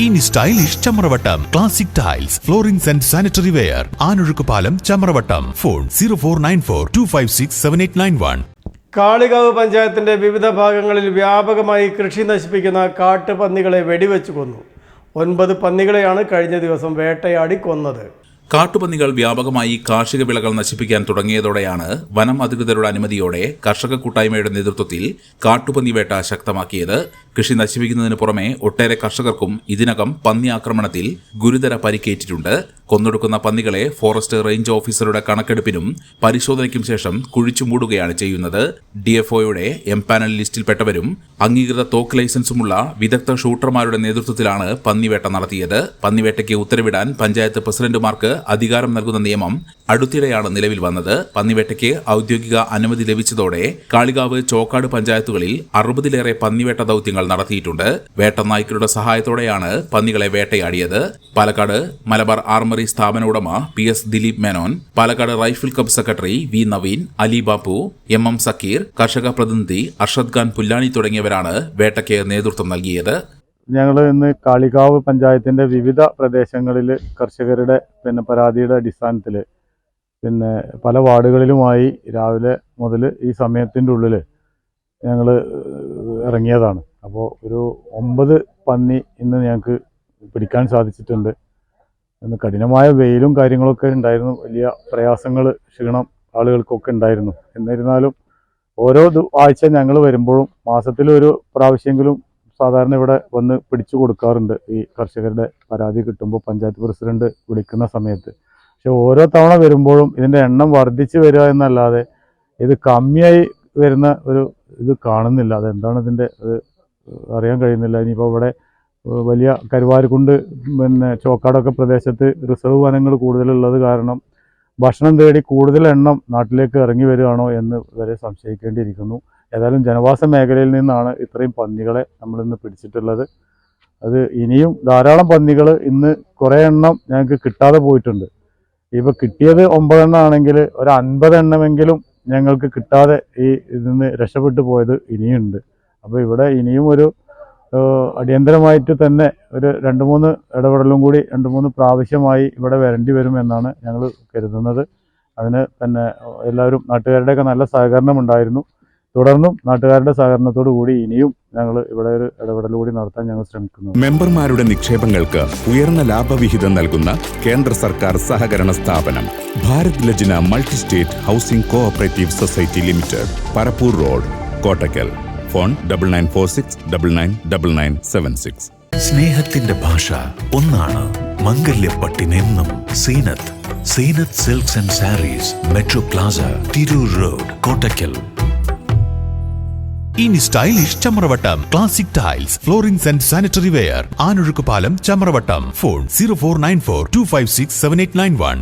ഇനി stylish Chamravattam classic tiles floorings and sanitary ware Anozhukkupalam Chamravattam phone zero four nine four two five six seven eight nine one Kalikavu പഞ്ചായത്തിന്റെ വിവിധ ഭാഗങ്ങളിൽ വ്യാപകമായി കൃഷി നശിപ്പിക്കുന്ന കാട്ടുപന്നികളെ വെടിവെച്ചു കൊന്നു. ഒൻപത് പന്നികളെയാണ് കഴിഞ്ഞ ദിവസം വേട്ടയാടി കൊന്നത്. കാട്ടുപന്നികൾ വ്യാപകമായി കാർഷിക വിളകൾ നശിപ്പിക്കാൻ തുടങ്ങിയതോടെയാണ് വനം അധികൃതരുടെ അനുമതിയോടെ കർഷക കൂട്ടായ്മയുടെ നേതൃത്വത്തിൽ കാട്ടുപന്നി വേട്ട ശക്തമാക്കിയത് കൃഷി നശിപ്പിക്കുന്നതിന് പുറമെ ഒട്ടേറെ കർഷകർക്കും ഇതിനകം പന്നി ആക്രമണത്തിൽ ഗുരുതര പരിക്കേറ്റിട്ടുണ്ട്. കൊന്നൊടുക്കുന്ന പന്നികളെ ഫോറസ്റ്റ് റേഞ്ച് ഓഫീസറുടെ കണക്കെടുപ്പിനും പരിശോധനയ്ക്കും ശേഷം കുഴിച്ചു മൂടുകയാണ് ചെയ്യുന്നത്. ഡിഎഫ്ഒയുടെ എം പാനൽ ലിസ്റ്റിൽപ്പെട്ടവരും അംഗീകൃത തോക്ക് ലൈസൻസുമുള്ള വിദഗ്ധ ഷൂട്ടർമാരുടെ നേതൃത്വത്തിലാണ് പന്നിവേട്ട നടത്തിയത്. പന്നിവേട്ടയ്ക്ക് ഉത്തരവിടാൻ പഞ്ചായത്ത് പ്രസിഡന്റുമാർക്ക് അധികാരം നൽകുന്ന നിയമം അടുത്തിടെയാണ് നിലവിൽ വന്നത്. പന്നിവേട്ടയ്ക്ക് ഔദ്യോഗിക അനുമതി ലഭിച്ചതോടെ കാളികാവ് ചോക്കാട് പഞ്ചായത്തുകളിൽ അറുപതിലേറെ പന്നിവേട്ട ദൌത്യങ്ങൾ നടത്തിയിട്ടുണ്ട്. വേട്ടനായ്ക്കളുടെ സഹായത്തോടെയാണ് പന്നികളെ വേട്ടയാടിയത്. പാലക്കാട് മലബാർ ആർമറി സ്ഥാപന ഉടമ P S Dileep Menon Palakkad rifle club secretary V Naveen Ali Bappu M M Sakkeer കർഷക പ്രതിനിധി അർഷദ് ഖാൻ പുല്ലാണി തുടങ്ങിയവരാണ് വേട്ടയ്ക്ക് നേതൃത്വം നൽകിയത്. ഞങ്ങൾ ഇന്ന് കാളികാവ് പഞ്ചായത്തിന്റെ വിവിധ പ്രദേശങ്ങളിൽ കർഷകരുടെ പിന്നെ പരാതിയുടെ അടിസ്ഥാനത്തിൽ പിന്നെ പല വാർഡുകളിലുമായി രാവിലെ മുതൽ ഈ സമയത്തിന്റെ ഉള്ളിൽ ഞങ്ങൾ ഇറങ്ങിയതാണ്. അപ്പോൾ ഒരു ഒമ്പത് പന്നി ഇന്ന് ഞങ്ങൾക്ക് പിടിക്കാൻ സാധിച്ചിട്ടുണ്ട്. ഇന്ന് കഠിനമായ വെയിലും കാര്യങ്ങളൊക്കെ ഉണ്ടായിരുന്നു. വലിയ പ്രയാസങ്ങൾ ക്ഷീണം ആളുകൾക്കൊക്കെ ഉണ്ടായിരുന്നു. എന്നിരുന്നാലും ഓരോ ആഴ്ച ഞങ്ങൾ വരുമ്പോഴും മാസത്തിലൊരു പ്രാവശ്യമെങ്കിലും സാധാരണ ഇവിടെ വന്ന് പിടിച്ചു കൊടുക്കാറുണ്ട്. ഈ കർഷകരുടെ പരാതി കിട്ടുമ്പോൾ പഞ്ചായത്ത് പ്രസിഡന്റ് വിളിക്കുന്ന സമയത്ത്. പക്ഷെ ഓരോ തവണ വരുമ്പോഴും ഇതിന്റെ എണ്ണം വർദ്ധിച്ചു വരിക എന്നല്ലാതെ ഇത് കമ്മിയായി വരുന്ന ഒരു ഇത് കാണുന്നില്ല. അതെന്താണ് ഇതിന്റെ അറിയാൻ കഴിയുന്നില്ല. ഇനിയിപ്പോൾ ഇവിടെ വലിയ കരുവാരുകുണ്ട് പിന്നെ ചോക്കാടൊക്കെ പ്രദേശത്ത് റിസർവ് വനങ്ങൾ കൂടുതലുള്ളത് കാരണം ഭക്ഷണം തേടി കൂടുതൽ എണ്ണം നാട്ടിലേക്ക് ഇറങ്ങി വരികയാണോ എന്ന് വരെ സംശയിക്കേണ്ടിയിരിക്കുന്നു. ഏതായാലും ജനവാസ മേഖലയിൽ നിന്നാണ് ഇത്രയും പന്നികളെ നമ്മൾ ഇന്ന് പിടിച്ചിട്ടുള്ളത്. അത് ഇനിയും ധാരാളം പന്നികൾ ഇന്ന് കുറേ എണ്ണം ഞങ്ങൾക്ക് കിട്ടാതെ പോയിട്ടുണ്ട്. ഇപ്പോൾ കിട്ടിയത് ഒമ്പതെണ്ണം ആണെങ്കിൽ ഒരു അൻപതെണ്ണമെങ്കിലും ഞങ്ങൾക്ക് കിട്ടാതെ ഈ ഇതിൽ നിന്ന് രക്ഷപ്പെട്ടു പോയത് ഇനിയുണ്ട്. അപ്പോൾ ഇവിടെ ഇനിയും ഒരു അടിയന്തരമായിട്ട് തന്നെ ഒരു രണ്ട് മൂന്ന് ഇടപെടലും കൂടി രണ്ട് മൂന്ന് പ്രാവശ്യമായി ഇവിടെ വരേണ്ടി വരും എന്നാണ് ഞങ്ങൾ കരുതുന്നത്. അതിന് തന്നെ എല്ലാവരും നാട്ടുകാരുടെയൊക്കെ നല്ല സഹകരണം ഉണ്ടായിരുന്നു. തുടർന്നും നാട്ടുകാരുടെ സഹകരണത്തോടു കൂടി ഇനിയും ഞങ്ങൾ ഇവിടെ ഒരു ഇടപെടൽ കൂടി നടത്താൻ ഞങ്ങൾ ശ്രമിക്കുന്നു. മെമ്പർമാരുടെ നിക്ഷേപങ്ങൾക്ക് ഉയർന്ന ലാഭവിഹിതം നൽകുന്ന കേന്ദ്ര സർക്കാർ സഹകരണ സ്ഥാപനം Bharat Lajna multi state housing cooperative society limited Parappur road Kottakkal. Phone double nine four six double nine double nine seven six. സ്നേഹത്തിന്റെ ഭാഷ ഒന്നാണ് മംഗല്യപ്പട്ടിനെന്നും Zeenath Zeenath silks and sarees metro plaza Tirur road Kottakkal ഇനി stylish Chamravattam classic tiles floorings and sanitary ware Anozhukkupalam Chamravattam. Phone zero four nine four two five six seven eight nine one.